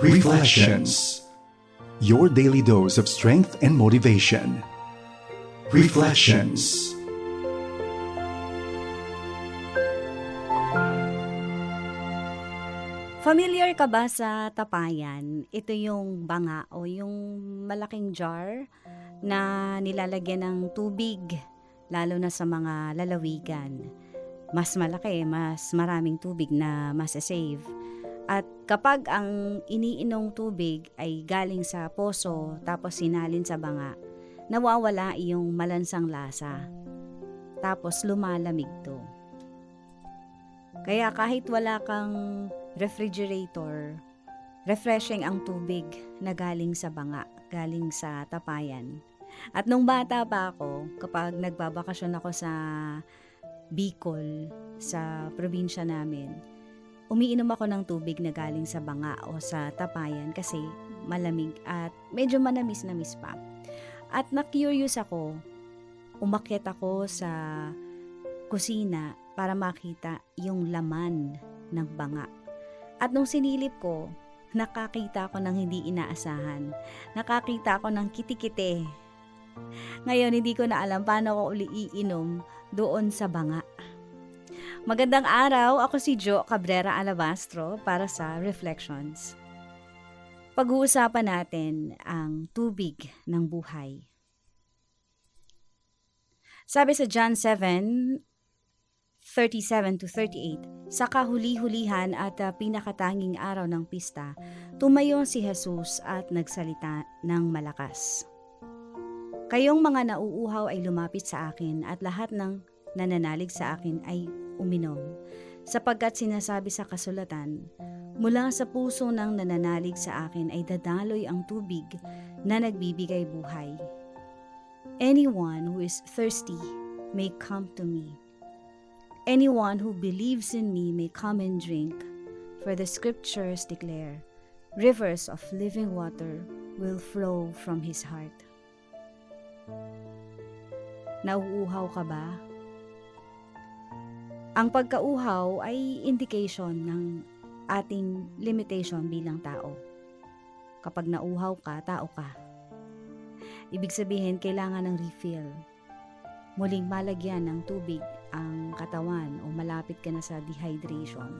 Reflections Your daily dose of strength and motivation. Reflections Familiar ka ba sa tapayan? Ito yung banga o yung malaking jar na nilalagyan ng tubig, lalo na sa mga lalawigan. Mas malaki, mas maraming tubig na masasave. At kapag ang iniinong tubig ay galing sa poso tapos sinalin sa banga, nawawala yung malansang lasa. Tapos lumalamig to. Kaya kahit wala kang refrigerator, refreshing ang tubig na galing sa banga, galing sa tapayan. At nung bata pa ako, kapag nagbabakasyon ako sa Bicol, sa probinsya namin, umiinom ako ng tubig na galing sa banga o sa tapayan kasi malamig at medyo manamis-namis pa. At na-curious ako, umakyat ako sa kusina para makita yung laman ng banga. At nung sinilip ko, nakakita ako ng hindi inaasahan. Nakakita ako ng kitikite. Ngayon, hindi ko na alam paano ko uli iinom doon sa banga. Magandang araw, ako si Jo Cabrera Alabastro para sa Reflections. Pag-uusapan natin ang tubig ng buhay. Sabi sa John 7, 37 to 38, sa kahuli-hulihan at uh, pinakatanging araw ng pista, tumayo si Jesus at nagsalita ng malakas. Kayong mga nauuhaw ay lumapit sa akin at lahat ng nananalig sa akin ay uminom, sapagkat sinasabi sa kasulatan, mula sa puso ng nananalig sa akin ay dadaloy ang tubig na nagbibigay buhay. Anyone who is thirsty may come to me. Anyone who believes in me may come and drink, for the scriptures declare, rivers of living water will flow from his heart. Nauuhaw ka ba? Ang pagkauhaw ay indication ng ating limitation bilang tao. Kapag nauhaw ka, tao ka. Ibig sabihin, kailangan ng refill. Muling malagyan ng tubig ang katawan o malapit ka na sa dehydration.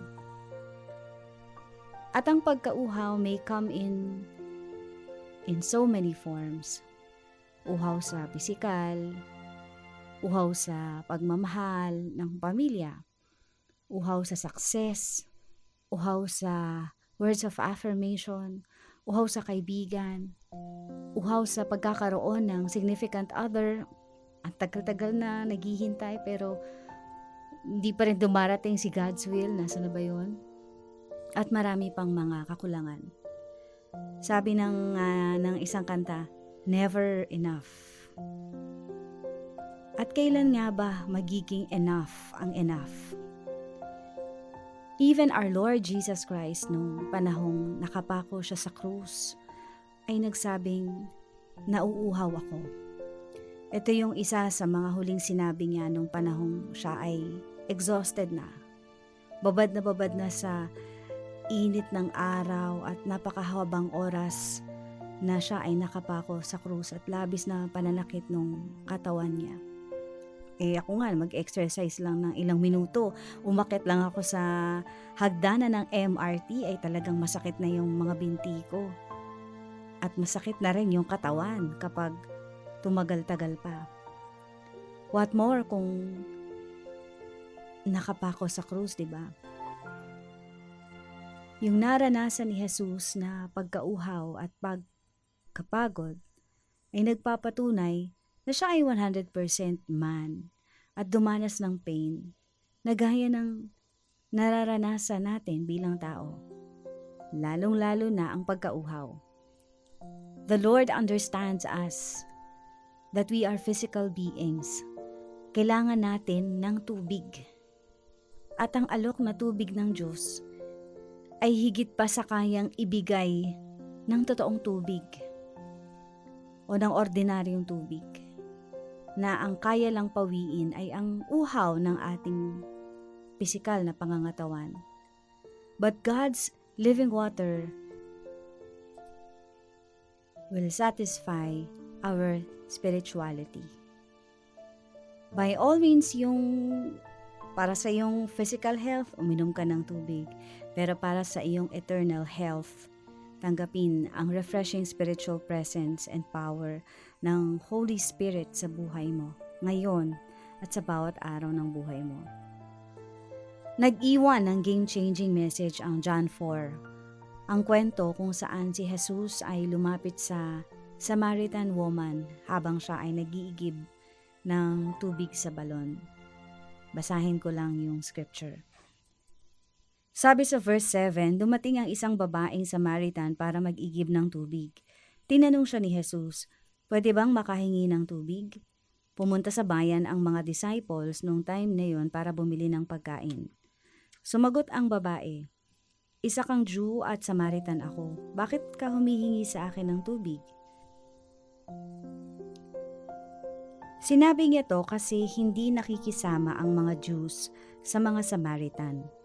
At ang pagkauhaw may come in in so many forms. Uhaw sa pisikal, uhaw sa pagmamahal ng pamilya, uhaw sa success, uhaw sa words of affirmation, uhaw sa kaibigan, uhaw sa pagkakaroon ng significant other ang tagal-tagal na naghihintay pero hindi pa rin dumarating si God's will. Nasa na ba yun? At marami pang mga kakulangan. Sabi ng, uh, ng isang kanta, never enough. At kailan nga ba magiging enough ang enough? Even our Lord Jesus Christ nung panahong nakapako siya sa krus ay nagsabing, nauuhaw ako. Ito yung isa sa mga huling sinabi niya nung panahong siya ay exhausted na. Babad na babad na sa init ng araw at napakahabang oras na siya ay nakapako sa krus at labis na pananakit ng katawan niya. Eh ako nga, mag-exercise lang ng ilang minuto. Umakit lang ako sa hagdanan ng MRT ay talagang masakit na yung mga binti ko. At masakit na rin yung katawan kapag tumagal-tagal pa. What more kung nakapako sa krus, di ba? Yung naranasan ni Jesus na pagkauhaw at pagkapagod ay nagpapatunay na siya ay 100% man at dumanas ng pain na gaya ng nararanasan natin bilang tao, lalong-lalo na ang pagkauhaw. The Lord understands us that we are physical beings. Kailangan natin ng tubig. At ang alok na tubig ng Diyos ay higit pa sa kayang ibigay ng totoong tubig o ng ordinaryong tubig na ang kaya lang pawiin ay ang uhaw ng ating pisikal na pangangatawan. But God's living water will satisfy our spirituality. By all means, yung para sa iyong physical health, uminom ka ng tubig. Pero para sa iyong eternal health, tanggapin ang refreshing spiritual presence and power ng Holy Spirit sa buhay mo, ngayon at sa bawat araw ng buhay mo. Nag-iwan ng game-changing message ang John 4. Ang kwento kung saan si Jesus ay lumapit sa Samaritan woman habang siya ay nag-iigib ng tubig sa balon. Basahin ko lang yung scripture. Sabi sa verse 7, dumating ang isang babaeng Samaritan para mag-igib ng tubig. Tinanong siya ni Jesus, pwede bang makahingi ng tubig? Pumunta sa bayan ang mga disciples nung time na yon para bumili ng pagkain. Sumagot ang babae, Isa kang Jew at Samaritan ako. Bakit ka humihingi sa akin ng tubig? Sinabi niya to kasi hindi nakikisama ang mga Jews sa mga Samaritan.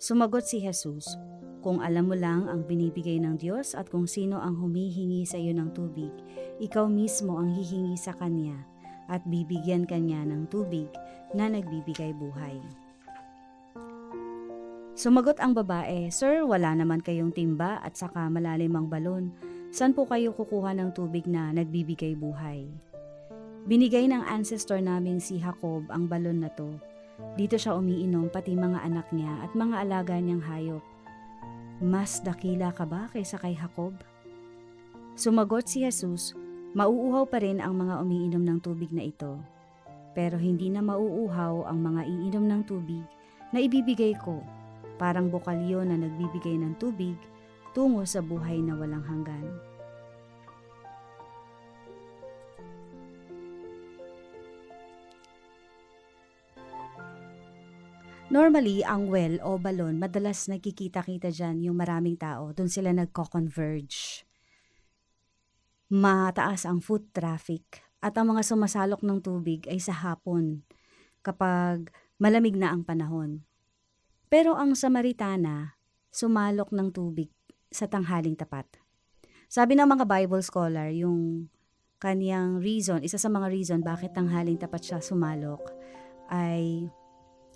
Sumagot si Jesus, kung alam mo lang ang binibigay ng Diyos at kung sino ang humihingi sa iyo ng tubig, ikaw mismo ang hihingi sa Kanya at bibigyan Kanya ng tubig na nagbibigay buhay. Sumagot ang babae, Sir, wala naman kayong timba at saka malalim ang balon. Saan po kayo kukuha ng tubig na nagbibigay buhay? Binigay ng ancestor namin si Jacob ang balon na to. Dito siya umiinom pati mga anak niya at mga alaga niyang hayop. Mas dakila ka ba kaysa kay Jacob? Sumagot si Jesus, mauuhaw pa rin ang mga umiinom ng tubig na ito. Pero hindi na mauuhaw ang mga iinom ng tubig na ibibigay ko, parang bukalyo na nagbibigay ng tubig tungo sa buhay na walang hanggan. Normally, ang well o balon, madalas nagkikita-kita dyan yung maraming tao. Doon sila nagko-converge. Mataas ang foot traffic at ang mga sumasalok ng tubig ay sa hapon kapag malamig na ang panahon. Pero ang Samaritana, sumalok ng tubig sa tanghaling tapat. Sabi ng mga Bible scholar, yung kaniyang reason, isa sa mga reason bakit tanghaling tapat siya sumalok ay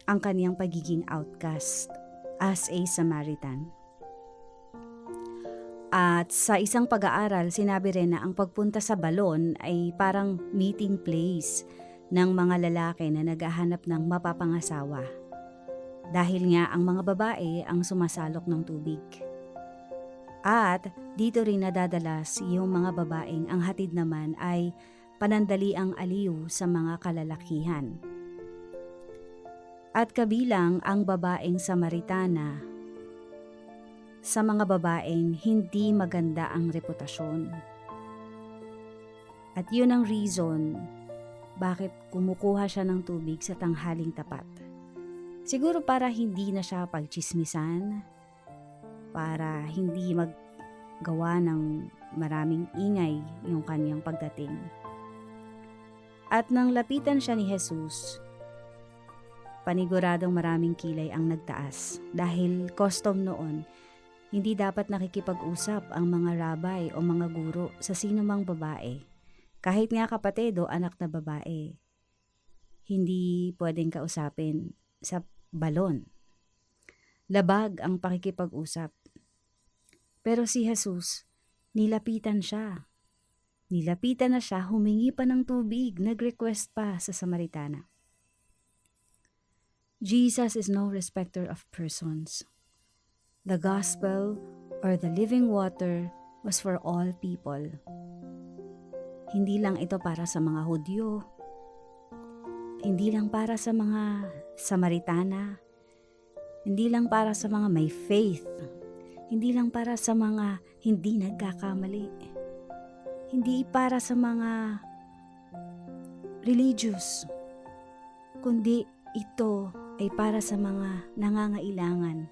ang kaniyang pagiging outcast as a Samaritan. At sa isang pag-aaral, sinabi rin na ang pagpunta sa balon ay parang meeting place ng mga lalaki na naghahanap ng mapapangasawa. Dahil nga ang mga babae ang sumasalok ng tubig. At dito rin nadadalas yung mga babaeng ang hatid naman ay panandali ang aliw sa mga kalalakihan at kabilang ang babaeng Samaritana sa mga babaeng hindi maganda ang reputasyon. At yun ang reason bakit kumukuha siya ng tubig sa tanghaling tapat. Siguro para hindi na siya pagchismisan, para hindi maggawa ng maraming ingay yung kanyang pagdating. At nang lapitan siya ni Jesus, paniguradong maraming kilay ang nagtaas dahil custom noon, hindi dapat nakikipag-usap ang mga rabay o mga guro sa sinumang babae, kahit nga kapatid o anak na babae. Hindi pwedeng kausapin sa balon. Labag ang pakikipag-usap. Pero si Jesus, nilapitan siya. Nilapitan na siya, humingi pa ng tubig, nag-request pa sa Samaritana. Jesus is no respecter of persons. The gospel or the living water was for all people. Hindi lang ito para sa mga Hudyo, hindi lang para sa mga Samaritana, hindi lang para sa mga may faith, hindi lang para sa mga hindi nagkakamali, hindi para sa mga religious, kundi ito ay para sa mga nangangailangan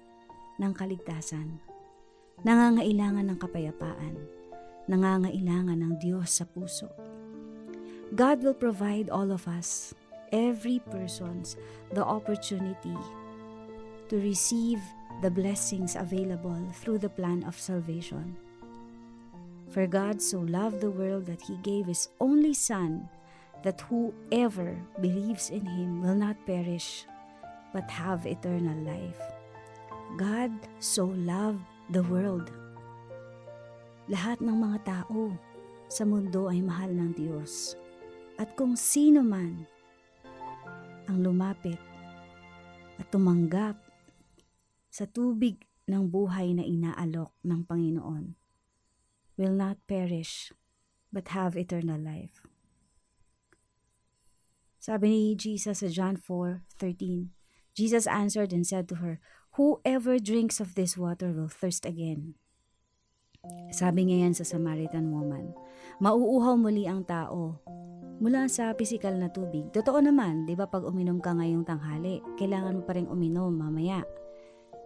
ng kaligtasan, nangangailangan ng kapayapaan, nangangailangan ng Diyos sa puso. God will provide all of us, every person's, the opportunity to receive the blessings available through the plan of salvation. For God so loved the world that he gave his only Son, that whoever believes in him will not perish, but have eternal life. God so loved the world. Lahat ng mga tao sa mundo ay mahal ng Diyos. At kung sino man ang lumapit at tumanggap sa tubig ng buhay na inaalok ng Panginoon will not perish but have eternal life. Sabi ni Jesus sa John 4:13, Jesus answered and said to her, Whoever drinks of this water will thirst again. Sabi niya yan sa Samaritan woman, mauuhaw muli ang tao mula sa pisikal na tubig. Totoo naman, di ba pag uminom ka ngayong tanghali, kailangan mo pa rin uminom mamaya.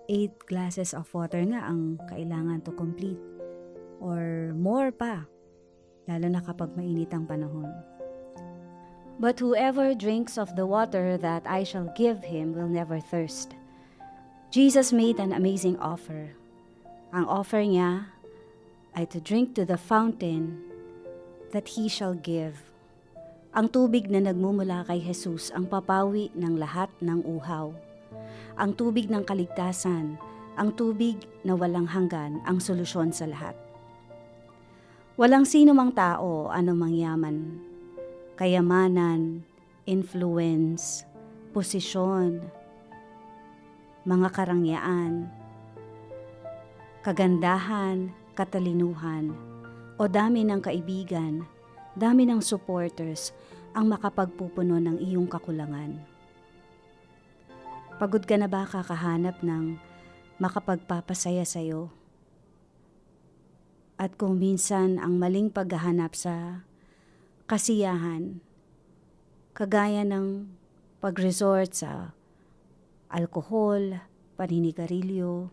8 glasses of water nga ang kailangan to complete or more pa, lalo na kapag mainit ang panahon. But whoever drinks of the water that I shall give him will never thirst. Jesus made an amazing offer. Ang offer niya ay to drink to the fountain that he shall give. Ang tubig na nagmumula kay Jesus ang papawi ng lahat ng uhaw. Ang tubig ng kaligtasan, ang tubig na walang hanggan ang solusyon sa lahat. Walang sino mang tao, anumang yaman, kayamanan, influence, posisyon, mga karangyaan, kagandahan, katalinuhan, o dami ng kaibigan, dami ng supporters ang makapagpupuno ng iyong kakulangan. Pagod ka na ba kakahanap ng makapagpapasaya sa'yo? At kung minsan ang maling paghahanap sa kasiyahan, kagaya ng pag-resort sa alkohol, paninigarilyo,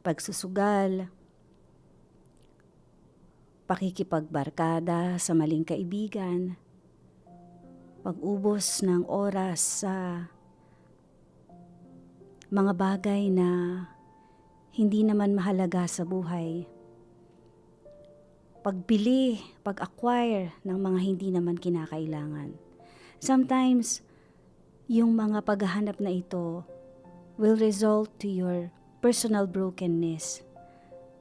pagsusugal, pakikipagbarkada sa maling kaibigan, pag-ubos ng oras sa mga bagay na hindi naman mahalaga sa buhay. Pagbili, pag-acquire ng mga hindi naman kinakailangan. Sometimes, yung mga paghahanap na ito will result to your personal brokenness.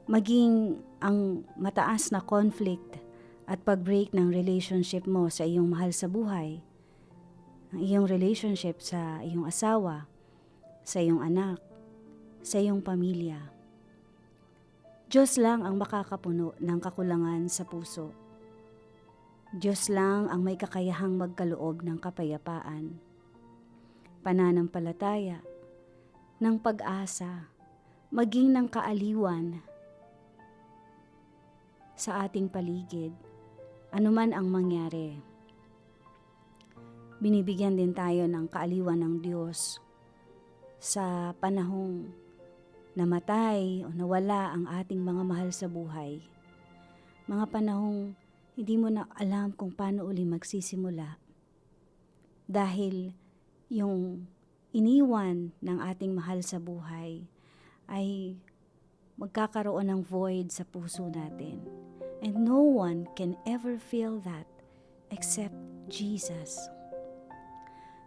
Maging ang mataas na conflict at pag-break ng relationship mo sa iyong mahal sa buhay, ang iyong relationship sa iyong asawa, sa iyong anak, sa iyong pamilya. Diyos lang ang makakapuno ng kakulangan sa puso. Diyos lang ang may kakayahang magkaloob ng kapayapaan, pananampalataya, ng pag-asa, maging ng kaaliwan sa ating paligid, anuman ang mangyari. Binibigyan din tayo ng kaaliwan ng Diyos sa panahong namatay o nawala ang ating mga mahal sa buhay. Mga panahong hindi mo na alam kung paano uli magsisimula. Dahil yung iniwan ng ating mahal sa buhay ay magkakaroon ng void sa puso natin. And no one can ever feel that except Jesus.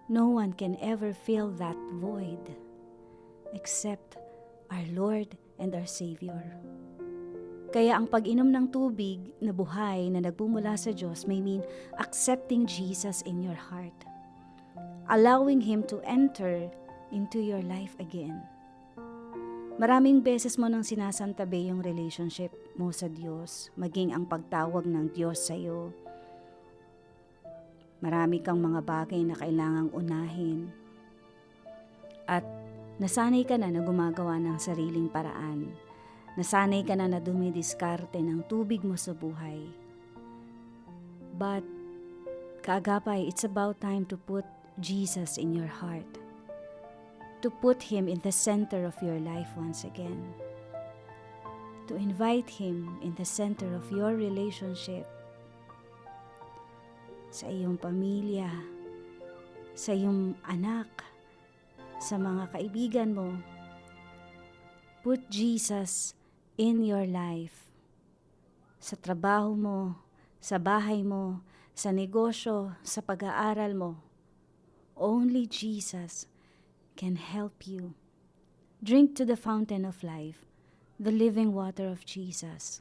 No one can ever fill that void except our Lord and our Savior. Kaya ang pag-inom ng tubig na buhay na nagmumula sa Diyos may mean accepting Jesus in your heart. Allowing Him to enter into your life again. Maraming beses mo nang sinasantabi yung relationship mo sa Diyos, maging ang pagtawag ng Diyos sa iyo. Marami kang mga bagay na kailangang unahin. At nasanay ka na na gumagawa ng sariling paraan. Nasanay ka na na dumidiskarte ng tubig mo sa buhay. But, kaagapay, it's about time to put Jesus in your heart. To put Him in the center of your life once again. To invite Him in the center of your relationship sa iyong pamilya, sa iyong anak, sa mga kaibigan mo. Put Jesus in your life sa trabaho mo, sa bahay mo, sa negosyo, sa pag-aaral mo. Only Jesus can help you. Drink to the fountain of life, the living water of Jesus.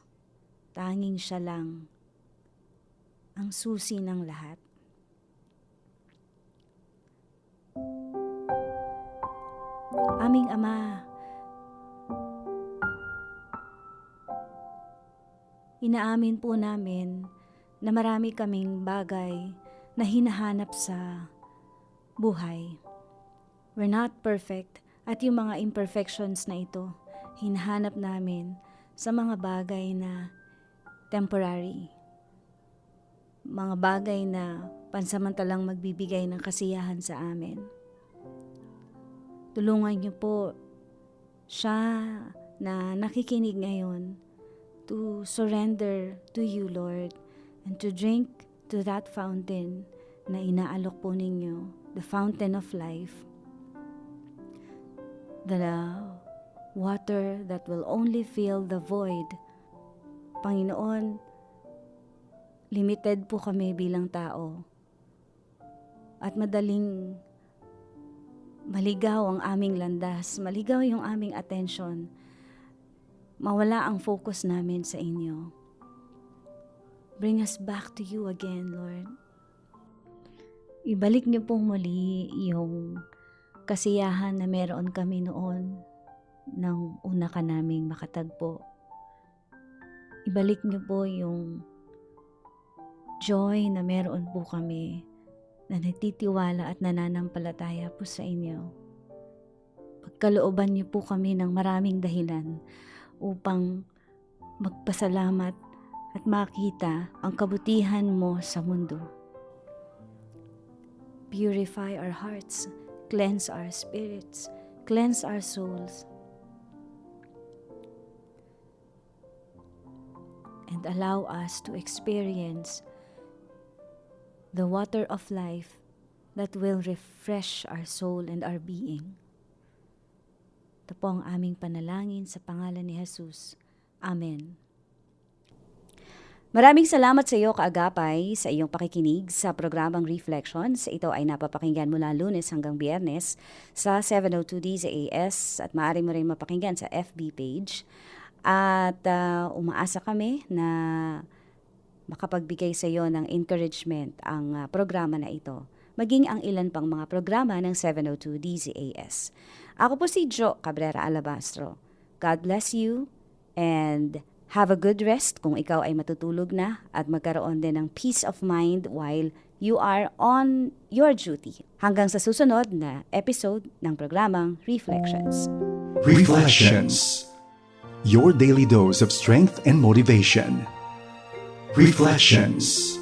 Tanging siya lang ang susi ng lahat. Aming Ama, inaamin po namin na marami kaming bagay na hinahanap sa buhay. We're not perfect at yung mga imperfections na ito, hinahanap namin sa mga bagay na temporary. Mga bagay na pansamantalang magbibigay ng kasiyahan sa amin. Tulungan niyo po siya na nakikinig ngayon to surrender to you, Lord, and to drink to that fountain na inaalok po ninyo, the fountain of life, the water that will only fill the void. Panginoon, limited po kami bilang tao at madaling maligaw ang aming landas, maligaw yung aming attention, mawala ang focus namin sa inyo. Bring us back to you again, Lord. Ibalik niyo pong muli yung kasiyahan na meron kami noon nang una ka naming makatagpo. Ibalik niyo po yung joy na meron po kami na nagtitiwala at nananampalataya po sa inyo. Pagkalooban niyo po kami ng maraming dahilan upang magpasalamat at makita ang kabutihan mo sa mundo. Purify our hearts, cleanse our spirits, cleanse our souls, and allow us to experience the water of life that will refresh our soul and our being. Ito po ang aming panalangin sa pangalan ni Jesus. Amen. Maraming salamat sa iyo, Kaagapay, sa iyong pakikinig sa programang Reflections. Ito ay napapakinggan mula lunes hanggang biyernes sa 702 DZAS at maaari mo rin mapakinggan sa FB page. At uh, umaasa kami na makapagbigay sa iyo ng encouragement ang uh, programa na ito, maging ang ilan pang mga programa ng 702 DZAS. Ako po si Jo Cabrera Alabastro. God bless you and have a good rest kung ikaw ay matutulog na at magkaroon din ng peace of mind while you are on your duty. Hanggang sa susunod na episode ng programang Reflections. Reflections. Your daily dose of strength and motivation. Reflections.